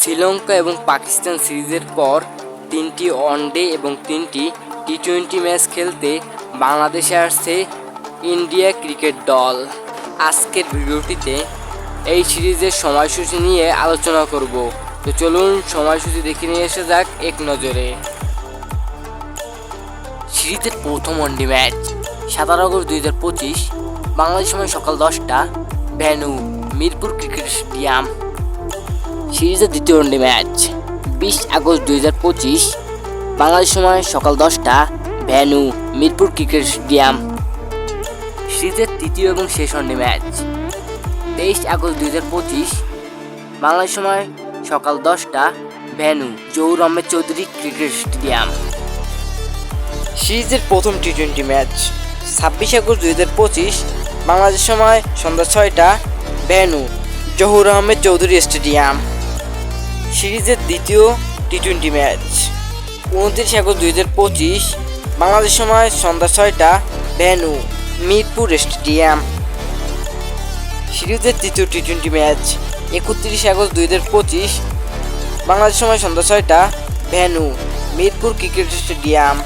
শ্রীলঙ্কা এবং পাকিস্তান সিরিজের পর তিনটি ওয়ানডে এবং তিনটি টি টোয়েন্টি ম্যাচ খেলতে বাংলাদেশে আসছে ইন্ডিয়া ক্রিকেট দল। আজকের ভিডিওটিতে এই সিরিজের সময়সূচি নিয়ে আলোচনা করব। তো চলুন সময়সূচি দেখে নিয়ে এসে যাক এক নজরে। সিরিজের প্রথম ওয়ানডে ম্যাচ, সাতারো আগস্ট দুই হাজার পঁচিশ, বাংলাদেশ সময় সকাল দশটা ভ্যানু মিরপুর ক্রিকেট স্টেডিয়াম। সিরিজের দ্বিতীয় ওয়ানডে ম্যাচ। বিশ আগস্ট দুই হাজার পঁচিশ, বাংলাদেশ সময় সকাল দশটা ভ্যানু মিরপুর ক্রিকেট স্টেডিয়াম। সিরিজের তৃতীয় এবং শেষ ওয়ানডে ম্যাচ। তেইশ আগস্ট দুই হাজার পঁচিশ, বাংলাদেশ সময় সকাল দশটা venue Zahur Ahmed Chowdhury cricket stadium. সিরিজের প্রথম টি টোয়েন্টি ম্যাচ। ছাব্বিশ আগস্ট দুই হাজার পঁচিশ, বাংলাদেশ সময় সন্ধ্যা ছয়টা ভ্যানু জহুর আহমেদ চৌধুরী স্টেডিয়াম। সিরিজের দ্বিতীয় টি টোয়েন্টি ম্যাচ। উনত্রিশ আগস্ট দুই হাজার পঁচিশ, বাংলাদেশ সময় সন্ধ্যা ছয়টা ভ্যানু মিরপুর স্টেডিয়াম। সিরিজের তৃতীয় টি টোয়েন্টি ম্যাচ, একত্রিশ আগস্ট দুই হাজার পঁচিশ, বাংলাদেশ সময় সন্ধ্যা ছয়টা ভ্যানু মিরপুর ক্রিকেট স্টেডিয়াম।